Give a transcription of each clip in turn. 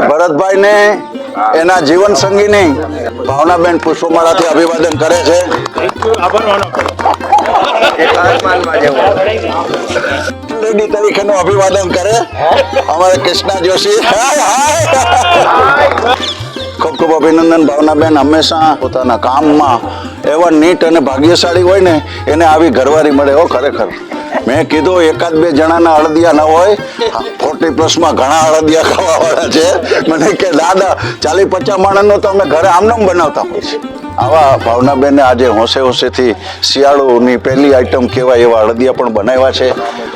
ભાઈ ભરતભાઈ ને એના જીવન સંગીની ભાવનાબેન પુષ્પમાળાથી અભિવાદન કરે છે. માનો લેડી અભિવાદન કરે. અમારે કૃષ્ણા જોશી. ખૂબ ખૂબ અભિનંદન ભાવનાબેન. હંમેશા પોતાના કામમાં એવા નીટ અને ભાગ્યશાળી હોય ને, એને આવી ઘરવારી મળે હો, ખરેખર. મેં કીધું એકાદ બે જણાના અળદિયા ન હોય. ફોર્ટી પ્લસમાં ઘણા અળદિયા ખાવાવાળા છે. મને કે, દાદા ચાલી પચાસ માણસનો તો અમે ઘરે આમનામ બનાવતા હોય છે આવા ભાવનાબેને આજે હોંશે હોંશેથી શિયાળુની પહેલી આઈટમ કહેવાય એવા અળદિયા પણ બનાવ્યા છે.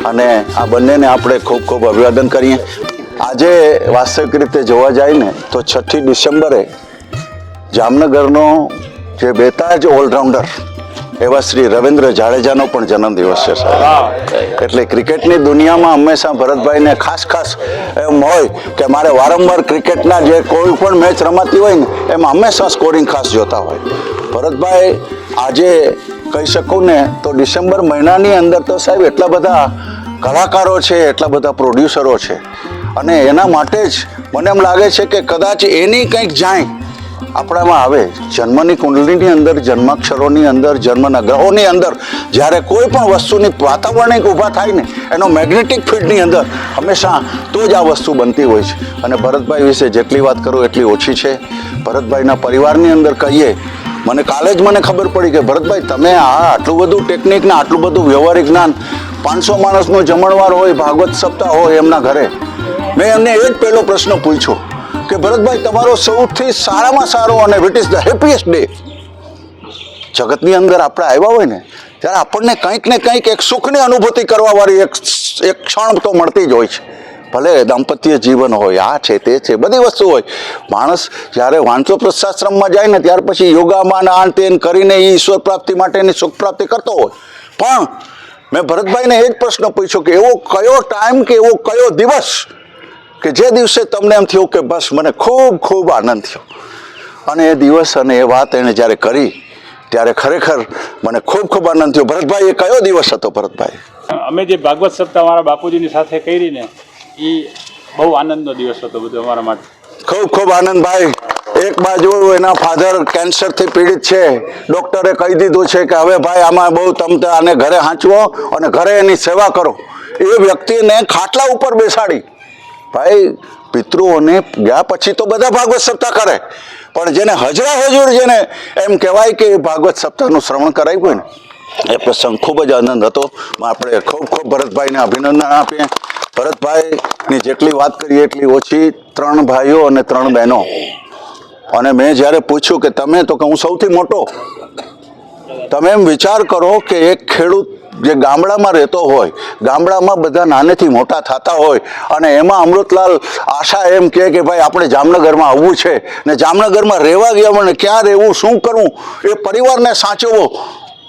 અને આ બંનેને આપણે ખૂબ ખૂબ અભિવાદન કરીએ. આજે વાસ્તવિક રીતે જોવા જાય ને, તો છઠ્ઠી ડિસેમ્બરે જામનગરનો જે બેતાજ ઓલરાઉન્ડર એવા શ્રી રવિન્દ્ર જાડેજાનો પણ જન્મદિવસ છે સાહેબ. એટલે ક્રિકેટની દુનિયામાં હંમેશા ભરતભાઈને ખાસ ખાસ એમ હોય કે મારે વારંવાર ક્રિકેટના જે કોઈ પણ મેચ રમાતી હોય ને એમાં હંમેશા સ્કોરિંગ ખાસ જોતા હોય. ભરતભાઈ આજે કહી શકું ને તો ડિસેમ્બર મહિનાની અંદર તો સાહેબ એટલા બધા કલાકારો છે એટલા બધા પ્રોડ્યુસરો છે. અને એના માટે જ મને એમ લાગે છે કે કદાચ એની કંઈક જાય આપણામાં આવે, જન્મની કુંડલીની અંદર, જન્માક્ષરોની અંદર જન્મના ગ્રહોની અંદર, જ્યારે કોઈ પણ વસ્તુની વાતાવરણિક ઊભા થાય ને, એનો મેગ્નેટિક ફિલ્ડની અંદર, હંમેશા તો જ આ વસ્તુ બનતી હોય છે. અને ભરતભાઈ વિશે જેટલી વાત કરું, એટલી ઓછી છે. ભરતભાઈના પરિવારની અંદર કહીએ, મને કાલે જ મને ખબર પડી કે, ભરતભાઈ, તમે આ આટલું બધું ટેકનિક ને આટલું બધું વ્યવહારિક જ્ઞાન, પાંચસો માણસનો જમણવાર હોય, ભાગવત સપ્તાહ હોય એમના ઘરે. મેં એમને એ જ પહેલો પ્રશ્ન પૂછ્યો. કે ભરતભાઈ, તમારો સૌથી સારામાં સારો અને wit is the happiest day જગતની અંદર આપણે આવ્યા હોય ને, ત્યારે આપણને કંઈક ને કંઈક એક સુખની અનુભૂતિ કરવાવાળી એક એક ક્ષણ તો મળતી જ હોય છે. ભલે દાંપત્ય જીવન હોય, આ છે, તે છે, બધી વસ્તુ હોય. માણસ જ્યારે વાંચો પ્રસ્થાશ્રમમાં જાય ને, ત્યાર પછી યોગામાં આન તેન કરીને એ ઈશ્વર પ્રાપ્તિ માટેની સુખ પ્રાપ્તિ કરતો હોય. પણ મેં ભરતભાઈને એ જ પ્રશ્ન પૂછ્યો કે એવો કયો ટાઈમ કે એવો કયો દિવસ કે જે દિવસે તમને એમ થયું કે બસ મને ખૂબ ખૂબ આનંદ થયો. અને એ દિવસ અને એ વાત એણે જ્યારે કરી ત્યારે ખરેખર મને ખૂબ ખૂબ આનંદ થયો. ભરતભાઈ એ કયો દિવસ હતો ભરતભાઈ? અમે જે ભાગવત સપ્તાહ અમારા બાપુજીની સાથે કરી ને એ બહુ આનંદનો દિવસ હતો બધો અમારા માટે. ખૂબ ખૂબ આનંદભાઈ એક બાજુ એના ફાધર કેન્સરથી પીડિત છે. ડૉક્ટરે કહી દીધું છે કે હવે ભાઈ આમાં બહુ તમતે આને ઘરે હાંચવો અને ઘરે એની સેવા કરો. એ વ્યક્તિને ખાટલા ઉપર બેસાડી. ભાઈ, પિતૃઓને ગયા પછી તો બધા ભાગવત સપ્તાહ કરે. પણ જેને હજરા હજુર જેને એમ કહેવાય કે ભાગવત સપ્તાહનું શ્રવણ કરાવ્યું હોય ને, એ પ્રસંગ ખૂબ જ આનંદ હતો. આપણે ખૂબ ખૂબ ભરતભાઈને અભિનંદન આપીએ. ભરતભાઈની જેટલી વાત કરીએ એટલી ઓછી ત્રણ ભાઈઓ અને ત્રણ બહેનો. અને મેં જ્યારે પૂછ્યું કે તમે, તો કે હું સૌથી મોટો. તમે એમ વિચાર કરો કે એક ખેડૂત જે ગામડામાં રહેતો હોય, ગામડામાં બધા નાનેથી મોટા થતા હોય અને એમાં અમૃતલાલ આશા એમ કહે કે ભાઈ આપણે જામનગરમાં આવવું છે ને જામનગરમાં રહેવા ગયા મને ક્યાં રહેવું, શું કરવું, એ પરિવારને સાચવવો.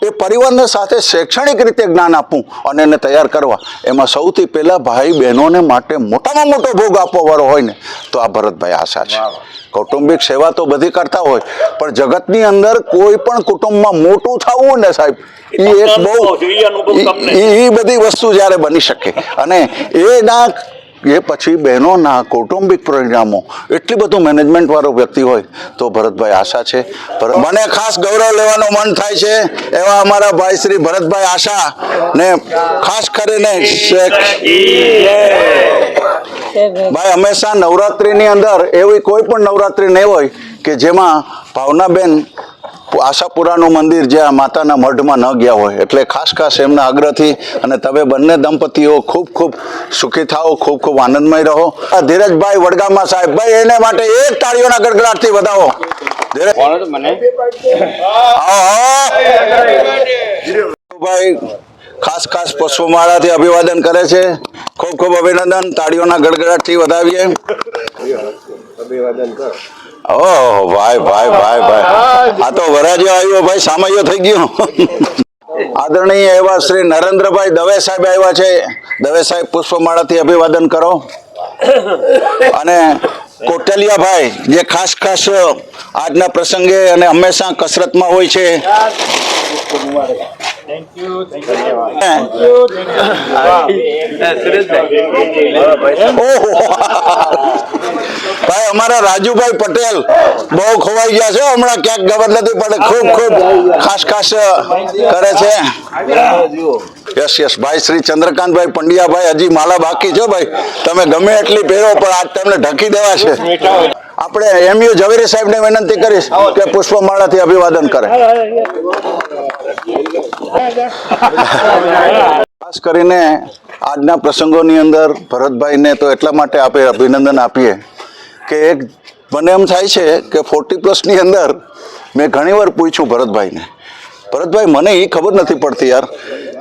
એ પરિવારને સાથે શૈક્ષણિક રીતે જ્ઞાન આપવું અને એને તૈયાર કરવા. એમાં સૌથી પહેલાં ભાઈ બહેનોને માટે મોટામાં મોટો ભોગ આપવાવાળો હોય ને તો આ ભરતભાઈ આશા છે. કૌટુંબિક સેવા તો બધી કરતા હોય પણ જગતની અંદર કોઈ પણ કુટુંબમાં મોટું થવું ને સાહેબ એ એક બહુ એ બધી વસ્તુ જ્યારે બની શકે. અને એના એ પછી બહેનોના કૌટુંબિક પરિણામો. એટલી બધું મેનેજમેન્ટ વાળો વ્યક્તિ હોય તો ભરતભાઈ આશા છે. મને ખાસ ગૌરવ લેવાનું મન થાય છે એવા અમારા ભાઈ શ્રી ભરતભાઈ આશા ને ખાસ કરીને ભાઈ હંમેશા નવરાત્રિની અંદર એવી કોઈ પણ નવરાત્રિ નહીં હોય કે જેમાં ભાવનાબેન આશાપુરાનું મંદિર જ્યાં માતાના મઢમાં ન ગયા હોય એટલે ખાસ ખાસ એમના આગ્રહથી અને તમે બંને દંપતીઓ ખૂબ ખૂબ સુખી થાઓ ખૂબ ખૂબ આનંદમય રહો. આ ધીરજભાઈ વડગામા સાહેબ ભાઈ એને માટે એક તાળીઓના ગડગડાટથી વધાવો. આવો, આવો. ભાઈ ખાસ ખાસ પુષ્પમાળાથી અભિવાદન કરે છે. ખૂબ ખૂબ અભિનંદન. તાળીઓના ગડગડાટથી વધાવીએ. ઓહ ભાઈ ભાઈ ભાઈ ભાઈ. આ તો વરાજો આવ્યો ભાઈ સામાયો થઈ ગયો. આદરણીય એવા શ્રી નરેન્દ્રભાઈ દવે સાહેબ આવ્યા છે. દવે સાહેબ પુષ્પમાળાથી અભિવાદન કરો. અને કોટલિયાભાઈ જે ખાસ ખાસ આજના પ્રસંગે અને હંમેશા કસરતમાં હોય છે. ભાઈ, અમારા રાજુભાઈ પટેલ બહુ ખોવાઈ ગયા છે. હમણાં ક્યાંક ખબર નથી પડે ખૂબ ખૂબ ખાસ ખાસ કરે છે. યસ યસ ભાઈ શ્રી ચંદ્રકાંતભાઈ પંડ્યાભાઈ હજી માલા બાકી છે ભાઈ. તમે ગમે એટલી પહેરો પણ આજ તમને ઢકી દેવા છે. આપણે એમયુ ઝવેરી સાહેબને વિનંતી કરીશ કે પુષ્પમાળાથી અભિવાદન કરે. ખાસ કરીને આજના પ્રસંગોની અંદર ભરતભાઈને તો એટલા માટે આપણે અભિનંદન આપીએ કે એક મને એમ થાય છે કે ફોર્ટી પ્લસની અંદર મેં ઘણીવાર પૂછ્યું ભરતભાઈને. ભરતભાઈ, મને એ ખબર નથી પડતી યાર.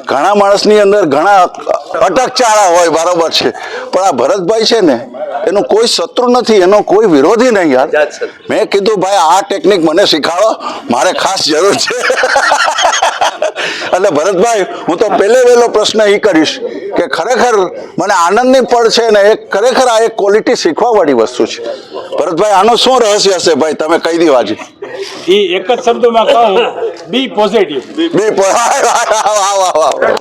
ઘણા માણસની અંદર ઘણા અટકચાળા હોય બરાબર છે. પણ આ ભરતભાઈ છે ને એનો કોઈ શત્રુ નથી એનો કોઈ વિરોધી નહીં યાર. મેં કીધું ભાઈ આ ટેકનિક મને શીખાડો મારે ખાસ જરૂર છે. એટલે ભરતભાઈ હું તો પહેલે વહેલો પ્રશ્ન એ કરીશ. કે ખરેખર મને આનંદની પળ છે ને એક ખરેખર આ એક ક્વોલિટી શીખવા વાળી વસ્તુ છે. ભરતભાઈ આનો શું રહસ્ય હશે ભાઈ? તમે કહી દો આજે. એ એક જ શબ્દમાં કહું બી પોઝિટિવ બી પ- વાહ, વાહ, વાહ, વાહ.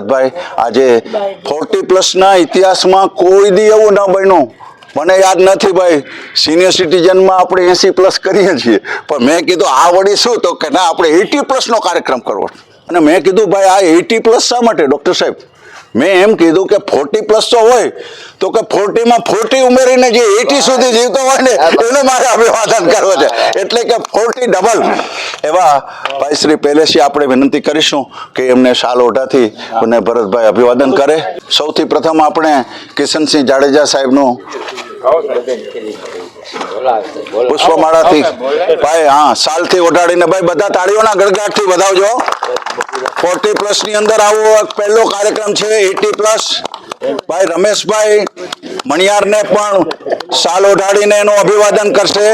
ભાઈ આજે ફોર્ટી પ્લસના ઇતિહાસમાં કોઈ દી એવું ન બન્યું. મને યાદ નથી ભાઈ સિનિયર સિટીઝનમાં આપણે એસી પ્લસ કરીએ છીએ. પણ મેં કીધું આ વળી શું? તો કે ના આપણે એટી પ્લસનો કાર્યક્રમ કરવો. અને મેં કીધું ભાઈ આ એટી પ્લસ શા માટે ડૉક્ટર સાહેબ? મેં એમ કીધું કે ફોર્ટી પ્લસ તો હોય તો કે ફોર્ટીમાં ફોર્ટી ઉમેરીને જે એટી સુધી જીવતો હોય ને એને મારે અભિવાદન કરવો છે. એટલે કે ફોર્ટી ડબલ. એવા ભાઈ શ્રી પહેલેથી આપણે વિનંતી કરીશું કે એમને શાલ ઓઢાથી અને ભરતભાઈ અભિવાદન કરે. સૌથી પ્રથમ આપણે કિશનસિંહ જાડેજા સાહેબનું પુષ્પમાળાથી ભાઈ હા સાલથી ઓઢાડીને ભાઈ બધા તાળીઓના ગડગડાટથી વધાવજો. ફોર્ટી પ્લસની અંદર આવો એક પહેલો કાર્યક્રમ છે એટી પ્લસ ભાઈ રમેશભાઈ મણિયારને પણ સાલ ઓઢાડીને એનું અભિવાદન કરશે.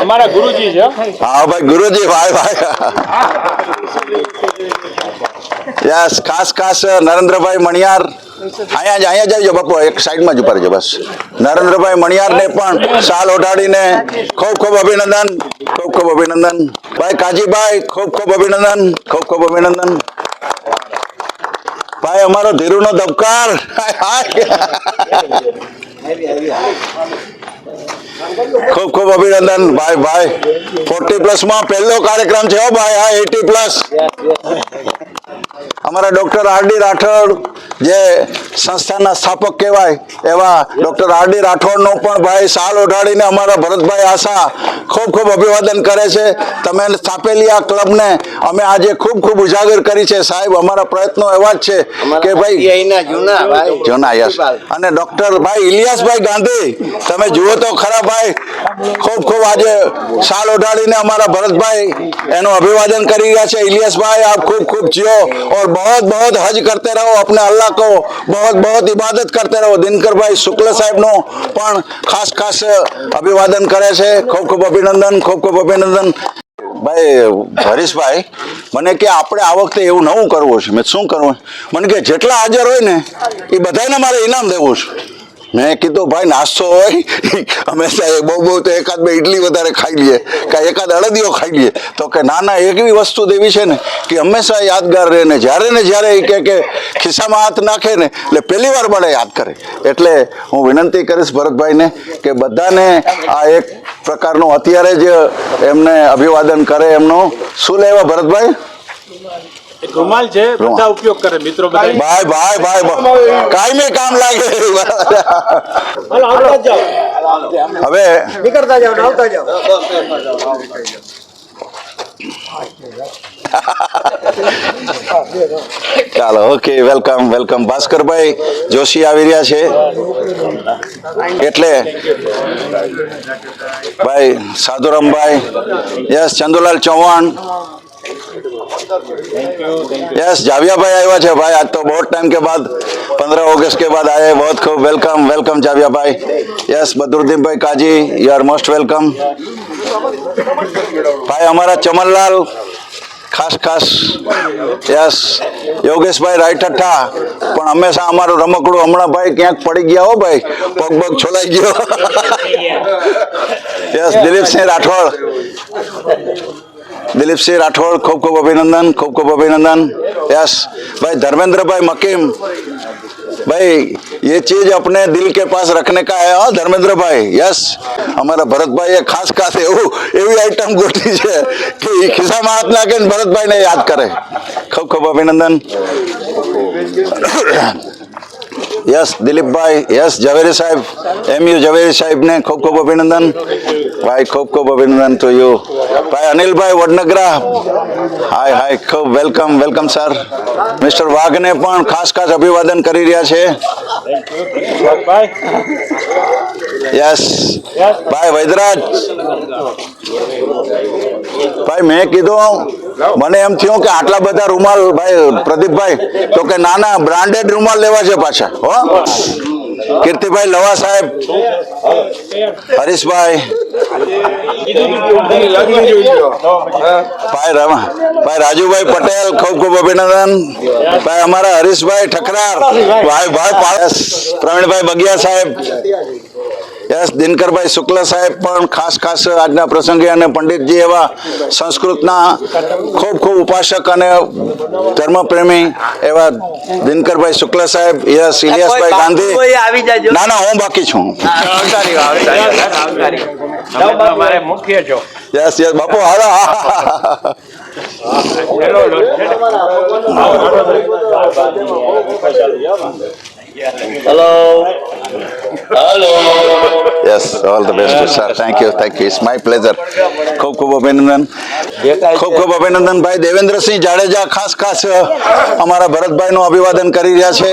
અમારા ગુરુજી છે હા ભાઈ ગુરુજી ભાઈ ભાઈ. યસ ખાસ ખાસ નરેન્દ્રભાઈ મણિયાર. અહીંયા જ અહીંયા જ આવજો બાપુ, એક સાઈડમાં જ ઉપર રહેજો, બસ. નરેન્દ્રભાઈ મણિયારને પણ સાલ ઓઢાડીને ખૂબ ખૂબ અભિનંદન, ખૂબ ખૂબ અભિનંદન. ભાઈ કાજીભાઈ, ખૂબ ખૂબ અભિનંદન, ખૂબ ખૂબ અભિનંદન. ભાઈ, અમારો ધીરુનો ધબકાર. ખૂબ ખૂબ અભિનંદન. ભાઈ ભાઈ ફોર્ટી પ્લસમાં પહેલો કાર્યક્રમ છે ભાઈ. આ એટી પ્લસ અમારા ડોક્ટર આર ડી રાઠોડ જે સંસ્થાના સ્થાપક કહેવાય એવા ડોક્ટર આર ડી રાઠોડનો પણ ભાઈ સાલ ઓઢાડીને અમારા ભરતભાઈ આશા ખૂબ ખૂબ અભિવાદન કરે છે. તમે સ્થાપેલી આ ક્લબને અમે આજે ખૂબ ખૂબ ઉજાગર કરી છે. સાહેબ અમારા પ્રયત્નો એવા જ છે કે ભાઈ જૂના ભાઈ. જોના યસ. અને ડોક્ટર ભાઈ ઇલિયાસભાઈ ગાંધી તમે જુઓ તો ખરા ભરતભાઈ ખૂબ ખૂબ આજે શાલ ઉઠાડીને અમારા ભરતભાઈ એનું અભિવાદન કરી રહ્યા છે. ઇલિયાસભાઈ, આપ ખૂબ ખૂબ જીઓ ઓર બહોત બહોત હજ કરતે રહો, અપને અલ્લાહ કો બહોત બહોત ઇબાદત કરતે રહો. દિનકરભાઈ શુક્લ સાહેબનું પણ ખાસ ખાસ અભિવાદન કરે છે. ખૂબ ખૂબ અભિનંદન, ખૂબ ખૂબ અભિનંદન. ભાઈ, હરીશભાઈ, મને કે આપણે આ વખતે એવું નવું કરવું છે. મેં શું કરવું? મને કે જેટલા હાજર હોય ને, એ બધાને મારે ઇનામ દેવું છું. મેં કીધું, ભાઈ, નાસ્તો હોય. હંમેશા એ બહુ બહુ, તો એકાદ બે ઇડલી વધારે ખાઈ લઈએ. કે એકાદ અડદીઓ ખાઈ લઈએ. તો કે, ના ના એવી વસ્તુ દેવી છે ને કે હંમેશા યાદગાર રહે ને જ્યારે ને જ્યારે એ કહે કે ખિસ્સામાં હાથ નાખે ને, એટલે પહેલી વાર મને યાદ કરે. એટલે હું વિનંતી કરીશ ભરતભાઈને કે બધાને આ એક પ્રકારનું અત્યારે જ એમને અભિવાદન કરે એમનું. શું લેવા ભરતભાઈ? રૂમાલ છે બધા ઉપયોગ કરે મિત્રો બધા. ભાઈ ભાઈ ભાઈ કાયમી કામ લાગે. હવે નીકળતા જાઓ ને આવતા જાઓ. ચાલો okay welcome welcome Bhaskarbhai Joshi આવી રહ્યા છે. એટલે ભાઈ સાધુરામભાઈ યસ ચંદુલાલ ચૌહાણ. यस जाविया भाई आए हुआ भाई आज तो बहुत टाइम के बाद पंद्रह अगस्त के बाद आए बहुत खूब वेलकम वेलकम जाविया भाई। यस बदरुद्दीन भाई Kazi you are most welcome भाई हमारा चमनलाल खास खास। यस योगेश भाई राइट अट्ठा पण हमेशा हमारो रमकड़ो हमणा भाई क्याक पड़ी गया हो भाई? पग पग छोलाई गयो। यस दिलीप सिंह राठौड़ દિલીપસિંહ રાઠોડ ખૂબ ખૂબ અભિનંદન ખૂબ ખૂબ અભિનંદન यस भाई धर्मेंद्र भाई मकीम भाई ये चीज अपने दिल के पास रखने का है हाँ धर्मेंद्र भाई यस અમારા ભરતભાઈએ ખાસ ખાસ એવું એવી આઈટમ ગોઠવી છે કે એ ખિસ્સામાં હાથ નાખે ને ભરતભાઈને યાદ કરે ખૂબ ખૂબ અભિનંદન યસ દિલીપભાઈ યસ ઝવેરી સાહેબ એમ યુ ઝવેરી સાહેબને ખૂબ ખૂબ અભિનંદન ભાઈ ખૂબ ખૂબ અભિનંદન ટુ યુ ભાઈ અનિલભાઈ વડનગરા. હાય હાય, ખૂબ વેલકમ વેલકમ સર. મિસ્ટર વાઘને પણ ખાસ ખાસ અભિવાદન કરી રહ્યા છે. યસ ભાઈ વૈદરાજ. ભાઈ, મેં કીધું, મને એમ થયું કે આટલા બધા રૂમાલ, ભાઈ, પ્રદીપભાઈ, તો કે ના ના બ્રાન્ડેડ રૂમાલ લેવા છે પાછા, હો? કીર્તિભાઈ લવા સાહેબ. હરીશભાઈ. ભાઈ રમા, ભાઈ રાજુભાઈ પટેલ, ખૂબ ખૂબ અભિનંદન. ભાઈ અમારા હરીશભાઈ ઠકરાર, ભાઈ ભાઈ પ્રવીણભાઈ બગિયા સાહેબ. યસ દિનકરભાઈ શુક્લ સાહેબ પણ ખાસ ખાસ આજના પ્રસંગે અને પંડિતજી એવા સંસ્કૃતના ખૂબ ખૂબ ઉપાસક અને ધર્મપ્રેમી એવા દિનકરભાઈ શુક્લ સાહેબ યસ ઇલિયાસભાઈ ગાંધી. ના ના હું બાકી છું. યસ યસ બાપુ હા પેલો લોટ છે Hello. Yes, yes all the sir. Sir thank you thank It's my my pleasure ખૂબ ખૂબ અભિનંદન. ખૂબ ખૂબ અભિનંદન ભાઈ દેવેન્દ્રસિંહ જાડેજા ખાસ ખાસ અમારા ભરતભાઈનું અભિવાદન કરી રહ્યા છે.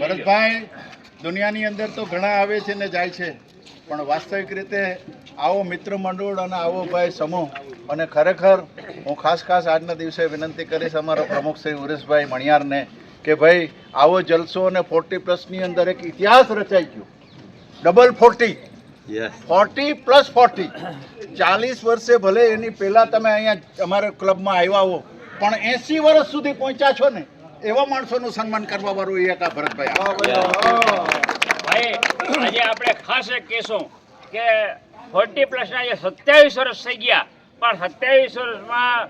ભરતભાઈ દુનિયાની અંદર તો ઘણા આવે છે ને જાય છે. પણ વાસ્તવિક રીતે આવો મિત્ર મંડળ અને આવો ભાઈ સમૂહ અને ખરેખર હું ખાસ ખાસ આજના દિવસે વિનંતી કરીશ અમારા પ્રમુખ શ્રી ઉરેશભાઈ મણિયારને કે ભાઈ આવો જલસો અને ફોર્ટી પ્લસની અંદર એક ઇતિહાસ રચાઈ ગયો. Double forty forty plus forty ચાલીસ વર્ષે ભલે એની પહેલાં તમે અહીંયા અમારા ક્લબમાં આવ્યા હો પણ એસી વર્ષ સુધી પહોંચ્યા છો ને એવા માણસોનું સન્માન કરવા વાળું એ હતા ભરતભાઈ. ભાઈ આજે આપણે ખાસ એક કહેશું કે ફોર્ટી પ્લસના જે સત્યાવીસ વર્ષ થઈ ગયા પણ સત્યાવીસ વર્ષમાં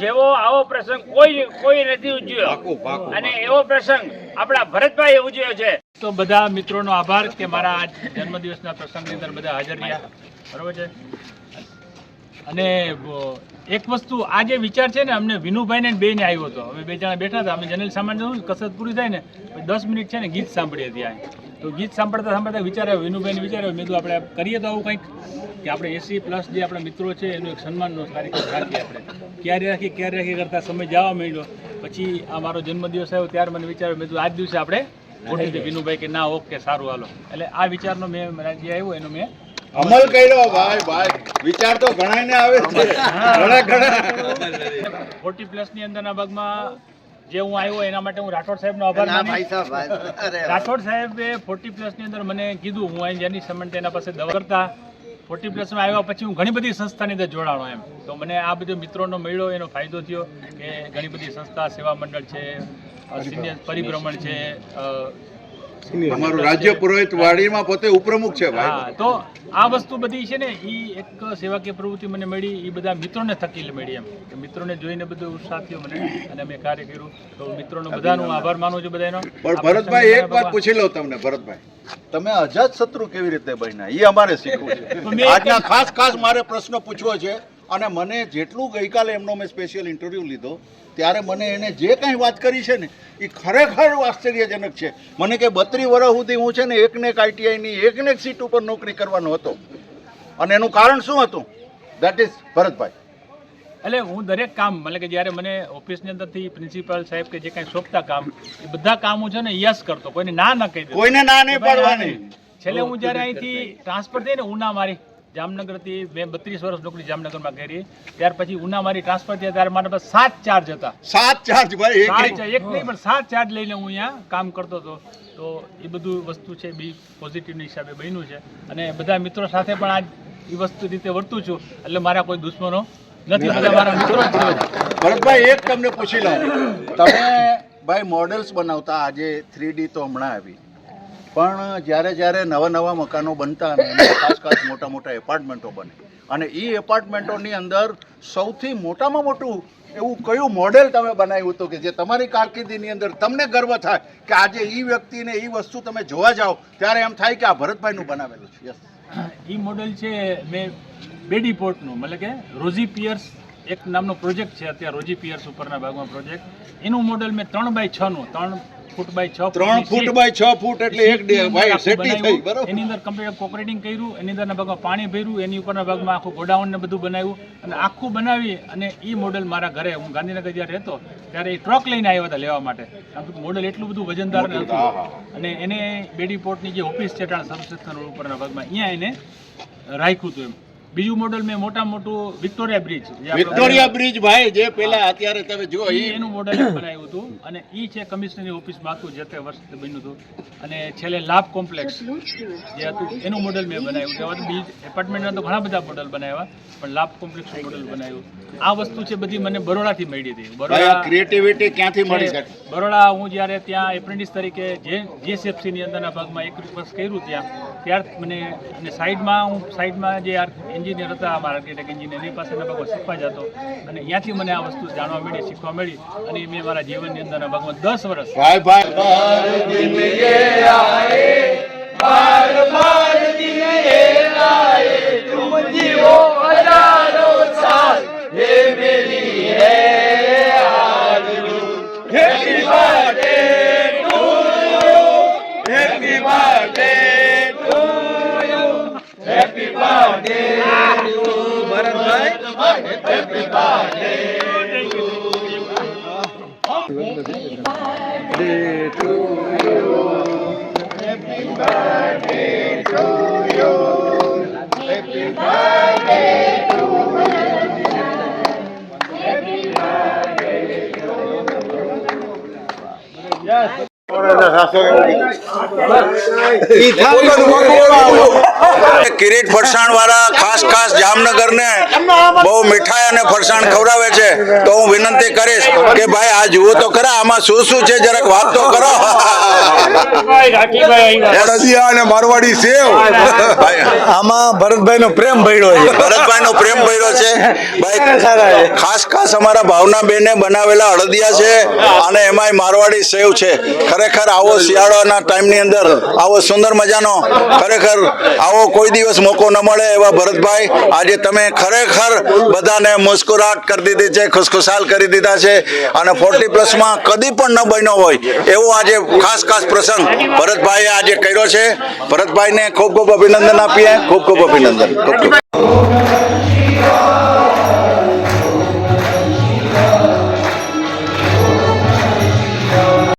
જેવો આવો પ્રસંગ કોઈ કોઈ નથી ઉજવ્યો. અને એવો પ્રસંગ આપણા ભરતભાઈ ઉજવ્યો છે. તો બધા મિત્રોનો આભાર કે મારા આજ જન્મદિવસના પ્રસંગની અંદર બધા હાજર રહ્યા. બરોબર છે? અને એક વસ્તુ આ જે વિચાર છે ને અમને વિનુભાઈને બે ને આવ્યો હતો. અમે બે જણા બેઠા હતા. અમે જનરલ સામાન જોયું કસરત પૂરી થાય ને દસ મિનિટ છે ને ગીત સાંભળી હતી ત્યાં તો ગીત સાંભળતા સાંભળતા વિચારે આવ્યો વિનુભાઈને વિચાર મેં કીધું આપણે કરીએ તો આવું કંઈક કે આપણે એસી પ્લસ જે આપણા મિત્રો છે એનું એક સન્માનનો કાર્યક્રમ રાખીએ આપણે. ક્યારે રાખીએ ક્યારે રાખીએ કરતાં સમય જવા માંડ્યો. પછી આ મારો જન્મદિવસ આવ્યો ત્યારે મને વિચાર્યું મેં કીધું આજ દિવસે આપણે ગોઠવી દઈએ વિનુભાઈ કે ના ઓકે સારું હાલો. એટલે આ વિચારનો મેં જે આવ્યો એનો મેં અમલ કર્યો ભાઈ ભાઈ. વિચાર તો ઘણા ને આવે છે. ઘણા ઘણા. ફોર્ટી પ્લસની અંદરના ભાગમાં જે હું આવ્યો એના માટે હું રાઠોડ સાહેબનો આભાર ના માનીશ સાહેબ ભાઈ રાઠોડ સાહેબે ફોર્ટી પ્લસની અંદર મને કીધું હું અહીં જેની સમન્ટ એના પાસે દવા કરતા. ફોર્ટી પ્લસમાં આવ્યા પછી હું ઘણી બધી સંસ્થાની અંદર જોડાણો એમ. તો મને આ બધો મિત્રોનો મળ્યો એનો ફાયદો થયો કે ઘણી બધી સંસ્થા સેવા મંડળ છે સિનિયર પરિભ્રમણ છે અમારું રાજ્ય પુરોહિત વાડીમાં પોતે ઉપપ્રમુખ છે ભાઈ. તો આ વસ્તુ બધી છે ને એ એક સેવાકીય પ્રવૃત્તિ મને મળી એ બધા મિત્રોને થકી મળી એમ. કે મિત્રોને જોઈને બધું ઉત્સાહ થયો મને અને અમે કાર્ય કર્યું. તો મિત્રોનો બધાનો આભાર માનું છું બધાનો પણ ભરતભાઈ એક વાત પૂછી લઉં તમને ભરતભાઈ. તમે અજાત શત્રુ કેવી રીતે બન્યા? એ અમારે શીખવું છે. આજના ખાસ ખાસ મારે પ્રશ્ન પૂછવો છે. અને મને જેટલું ગઈકાલે એમનો મેં સ્પેશિયલ ઇન્ટરવ્યૂ લીધો ત્યારે મને એને જે કાંઈ વાત કરી છે ને એ ખરેખર આશ્ચર્યજનક છે. મને કે બત્રી વર્ષ સુધી હું છે ને એકને એક આઈટીઆઈની એકને એક સીટ ઉપર નોકરી કરવાનો હતો. અને એનું કારણ શું હતું? That is Bharatbhai. એટલે હું દરેક કામ એટલે કે જ્યારે મને ઓફિસની અંદરથી પ્રિન્સિપાલ સાહેબ કે જે કાંઈ સોંપતા કામ એ બધા કામો છે ને યસ કરતો કોઈને ના ન કહી દેતો. કોઈને ના નહીં પાડવાની. છેલ્લે હું જ્યારે અહીંથી ટ્રાન્સફર થઈને ઉના મારી જામનગરથી મેં બત્રીસ વર્ષ નોકરી જામનગરમાં કરી. ત્યાર પછી ઉના મારી ટ્રાન્સફર થયા ત્યારે મારા પાસે સાત ચાર્જ હતા. સાત ચાર્જ ભાઈ એક નહીં. પણ સાત ચાર્જ લઈને હું અહીંયા કામ કરતો હતો. તો એ બધું વસ્તુ છે બી પોઝિટિવની હિસાબે બન્યું છે. અને બધા મિત્રો સાથે પણ આજ એ વસ્તુ રીતે વર્તું છું. એટલે મારા કોઈ દુશ્મનો નથી. બધા મારા મિત્રો ભરતભાઈ એક તમને પૂછી લઉં. તમે ભાઈ મોડેલ્સ બનાવતા આજે થ્રી તો હમણાં આવી. પણ જ્યારે જ્યારે નવા નવા મકાનો બનતા અને ખાસ ખાસ મોટા મોટા એપાર્ટમેન્ટો બને. અને એ એપાર્ટમેન્ટોની અંદર સૌથી મોટામાં મોટું એવું કયું મોડેલ તમે બનાવ્યું હતું કે જે તમારી કારકિર્દીની અંદર તમને ગર્વ થાય કે આજે એ વ્યક્તિને એ વસ્તુ તમે જોવા જાઓ, ત્યારે એમ થાય કે આ ભરતભાઈનું બનાવેલું છે. યસ એ મોડેલ છે મેં બેડી પોર્ટનું મતલબ કે રોઝી પિયર્સ એક નામનો પ્રોજેક્ટ છે અત્યારે રોઝી પિયર્સ ઉપરના ભાગમાં પ્રોજેક્ટ એનું મોડેલ મેં ત્રણ બાય છનું ત્રણ ફૂટ બાય છ ત્રણ ફૂટ બાય છ ફૂટ એટલે એક સેટી થઈ બરોબર? એની અંદર કમ્પ્લીટ કોકરેટિંગ કર્યું એની અંદરના ભાગમાં પાણી ભર્યું એની ઉપરના ભાગમાં આખું ગોડાઉન ને બધું બનાવ્યું. અને આખું બનાવી અને એ મોડેલ મારા ઘરે હું ગાંધીનગર જ્યારે રહેતો ત્યારે એ ટ્રક લઈને આવ્યા હતા લેવા માટે. મોડેલ એટલું બધું વજનદાર ને હતું અને એને બેડી પોર્ટની જે ઓફિસ છે ટાણ રોડ ઉપરના ભાગમાં અહીંયા એને રાખ્યું હતું એમ. બીજું મોડલ મેં મોટા મોટું વિક્ટોરિયા બ્રિજ જે વિક્ટોરિયા બ્રિજ ભાઈ જે પેલા અત્યારે તમે ઈ એનું મોડલ બનાવ્યું હતું. અને ઈ છે કમિશનરની ઓફિસમાં હતું જે તે વર્ષ બન્યું હતું. અને છેલ્લે લાભ કોમ્પ્લેક્સ જે હતું એનું મોડલ મેં બનાવ્યું. છે બીજ એપાર્ટમેન્ટના તો ઘણા બધા મોડલ બનાવ્યા પણ લાભ કોમ્પ્લેક્સનું મોડલ બનાવ્યું. આ વસ્તુ છે બધી મને બરોડાથી મળી હતી. બરોડા ક્રિએટિવિટી ક્યાંથી મળી શકે? બરોડા હું જ્યારે ત્યાં એપ્રેન્ટિસ તરીકે જે જીએસએફસીની અંદરના ભાગમાં એક વર્ષ કર્યું ત્યાં ત્યાર મને અને સાઈડમાં હું સાઈડમાં જે એન્જિનિયર હતા મારા આર્કિટેક્ટ એન્જિનિયર એની પાસેના ભગવાન શીખવા જતો અને ત્યાંથી મને આ વસ્તુ જાણવા મળી શીખવા મળી અને મેં મારા જીવનની અંદર ભાગમાં દસ વર્ષ કિરીટ ફરસાણ વાળા ખાસ ખાસ જામનગર ને બહુ મીઠાઈ અને ફરસાણ ખવડાવે છે તો હું વિનંતી કરીશ કે ભાઈ આ જુઓ તો ખરા આમાં શું શું છે જરાક વાત તો કરો. અને મારવાડી સેવ. આમાં ભરતભાઈ નો પ્રેમ ભર્યો છે. ભરતભાઈ નો પ્રેમ ભર્યો છે. ભાઈ ખાસ ખાસ અમારા ભાવના બેને બનાવેલા અડદિયા છે અને એમાંય મારવાડી સેવ છે. ખરેખર આવો શિયાળાના ટાઈમની અંદર, આવો સુંદર મજાનો, ખરેખર આવો કોઈ દિવસ મોકો ન મળે એવા ભરતભાઈ. આજે તમે ખરેખર બધાને મુસ્કુરાટ કરી દીધી છે, ખુશખુશાલ કરી દીધા છે અને ફોર્ટી પ્લસમાં કદી પણ ન બન્યો હોય એવો આજે ખાસ ખાસ પ્રસંગ ભરતભાઈએ આજે કર્યો છે. ભરતભાઈને ખૂબ ખૂબ અભિનંદન આપીએ, ખૂબ ખૂબ અભિનંદન. ખૂબ ખૂબ